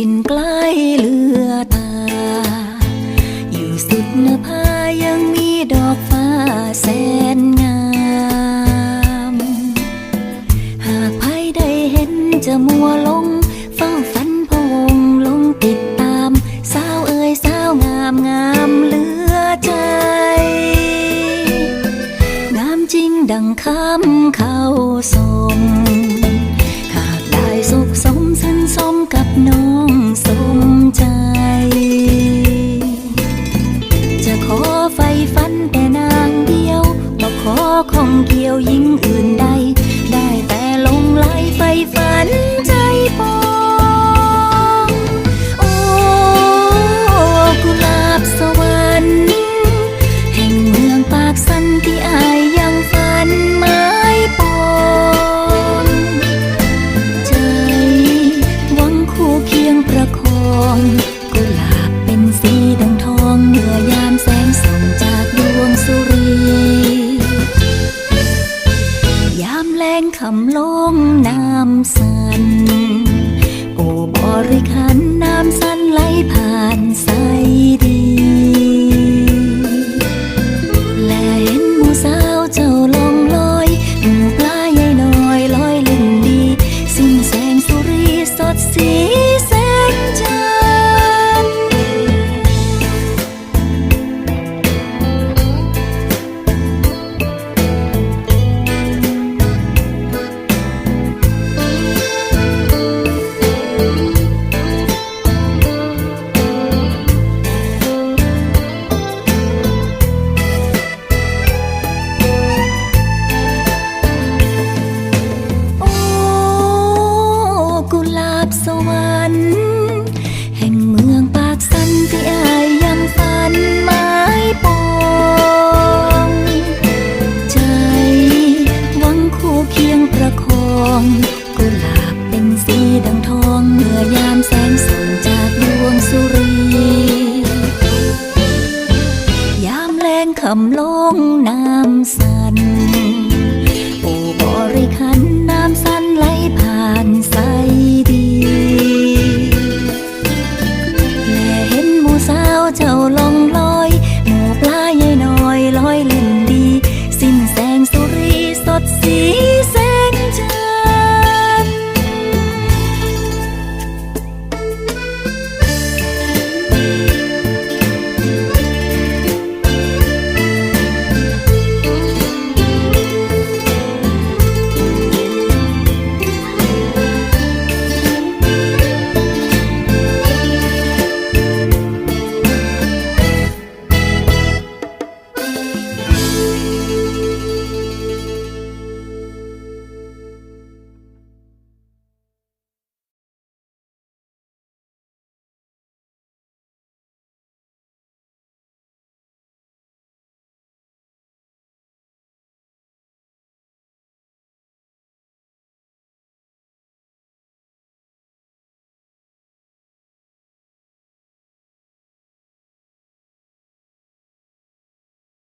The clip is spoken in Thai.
ถิ่นใกล้เลือตา อยู่สุดนภายังมีดอกฟ้าแสนงาม หากใารได้เห็นจะมัวลงเฝ้าฝันพวงลงติดตาม สาวเอ่ยสาวงามงามเหลือใจ งามจริงดังคำเข้าสมหากได้สุขส อบริคันน้ำสันไหลผ่านใสดี แลเห็นหมูสาวเจ้าลองลอยหมูปลาใหญ่น้อยลอยเล่นดี สิ้นแสงสุรีสดสี วรรค์แห่งเมืองปากสันที่อายยังฝันไม้ปองใจหวังคู่เคียงประคองกุหลาบเป็นสีดังทองเมื่อยามแสงส่องจากดวงสุรี ยามแรงคำลงน้ำสัน